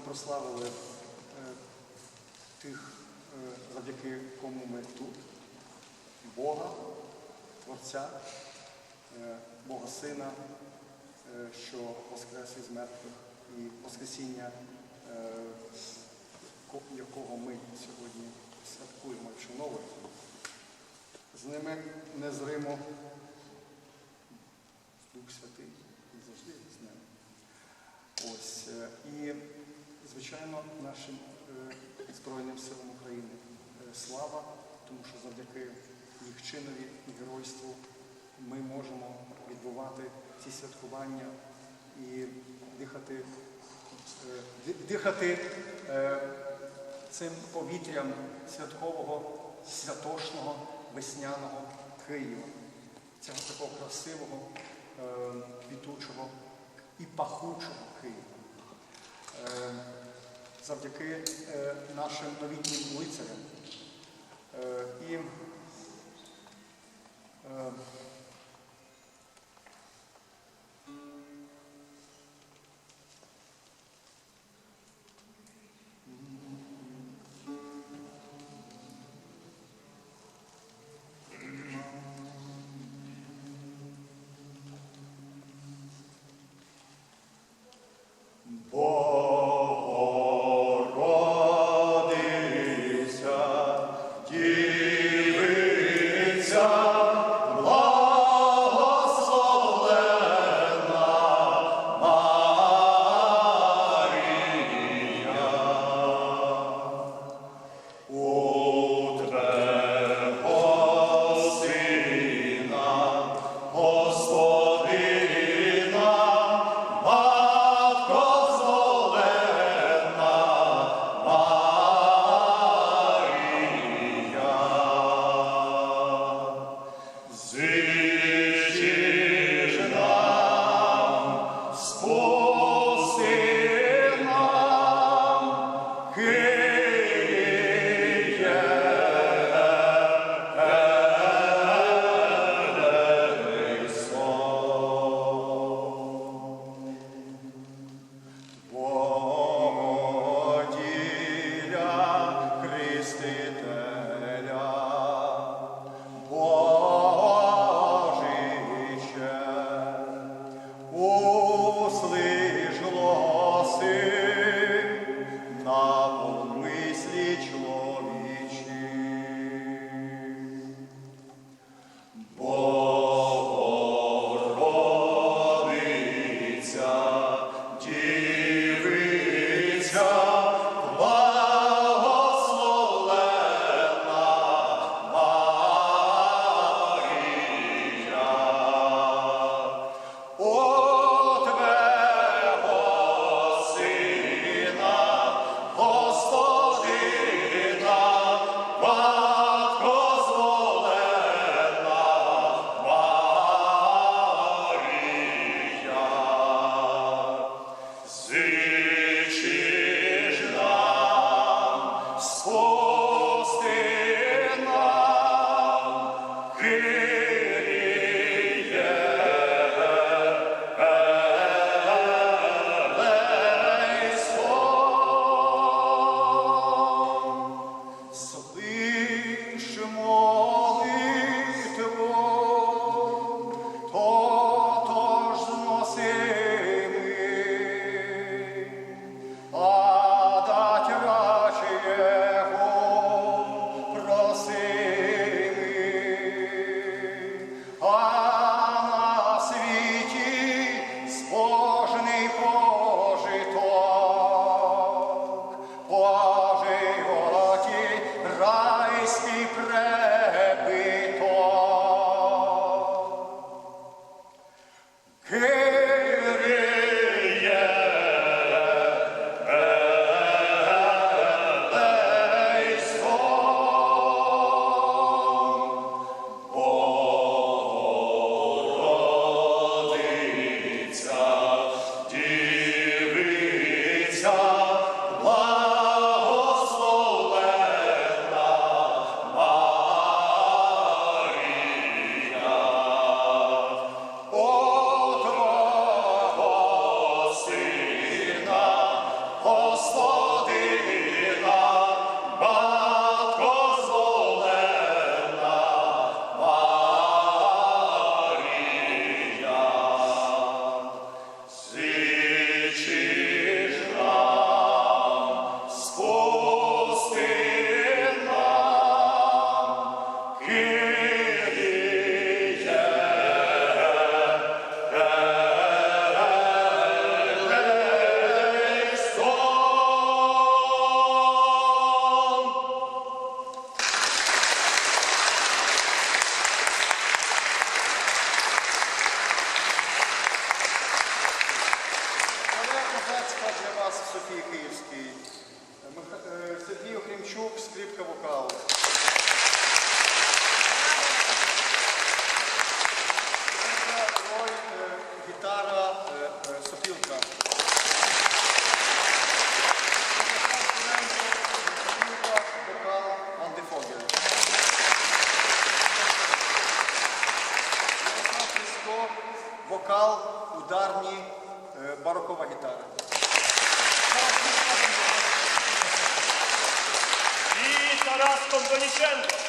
прославили е, тих, е, завдяки кому ми тут, Бога, Творця, е, Бога Сина, що воскрес із мертвих, і Воскресіння, якого ми сьогодні святкуємо і вшановуємо. З ними незримо Дух Святий завжди з ними. Ось. е, І, звичайно, нашим е, Збройним силам України е, слава, тому що завдяки їх чинові і геройству ми можемо відбувати ці святкування і дихати, дихати цим повітрям святкового, святошного, весняного Києва, цього такого красивого, квітучого і пахучому Києва. Е, Завдяки е, нашим новітнім лицарям. Бас Софії Київській, Сергій Охрімчук, скрипка вокал. Гітара Софілка. Сопілка, вокал, антифогер. Вокал, ударні, барокова гітара. I teraz Kondonisienko.